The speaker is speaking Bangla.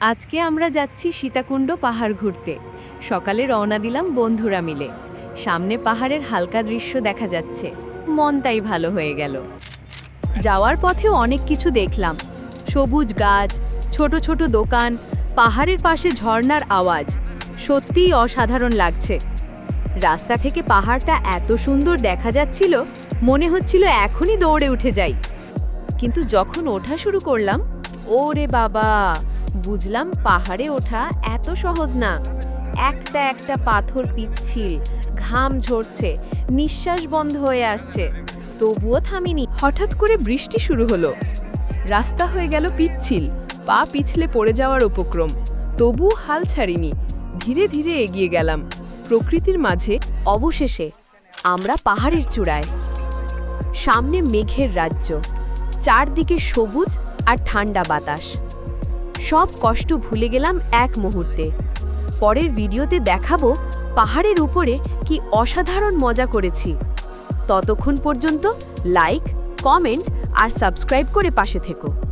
আজকে আমরা যাচ্ছি সীতাকুণ্ড পাহাড় ঘুরতে। সকালে রওনা দিলাম বন্ধুরা মিলে। সামনে পাহাড়ের হালকা দৃশ্য দেখা যাচ্ছে। মন তাই ভালো হয়ে গেল। যাওয়ার পথেও অনেক কিছু দেখলাম। সবুজ গাছ, ছোট ছোট দোকান, পাহাড়ের পাশে ঝর্ণার আওয়াজ। সত্যিই অসাধারণ লাগছে। রাস্তা থেকে পাহাড়টা এত সুন্দর দেখা যাচ্ছিল, মনে হচ্ছিল এখনই দৌড়ে উঠে যাই। কিন্তু যখন ওঠা শুরু করলাম, ওরে বাবা! বুঝলাম পাহাড়ে ওঠা এত সহজ না। একটা একটা পাথর পিচ্ছিল, ঘাম ঝরছে, নিঃশ্বাস বন্ধ হয়ে আসছে। তবুও থামিনি। হঠাৎ করে বৃষ্টি শুরু হলো। রাস্তা হয়ে গেল পিচ্ছিল, পা পিছলে পড়ে যাওয়ার উপক্রম। তবু হাল ছাড়িনি। ধীরে ধীরে এগিয়ে গেলাম। প্রকৃতির মাঝে অবশেষে আমরা পাহাড়ের চূড়ায়। সামনে মেঘের রাজ্য, চারদিকে সবুজ আর ঠান্ডা বাতাস। সব কষ্ট ভুলে গেলাম এক মুহূর্তে। পরের ভিডিওতে দেখাবো পাহাড়ের উপরে কি অসাধারণ মজা করেছি। ততক্ষণ পর্যন্ত লাইক, কমেন্ট আর সাবস্ক্রাইব করে পাশে থেকো।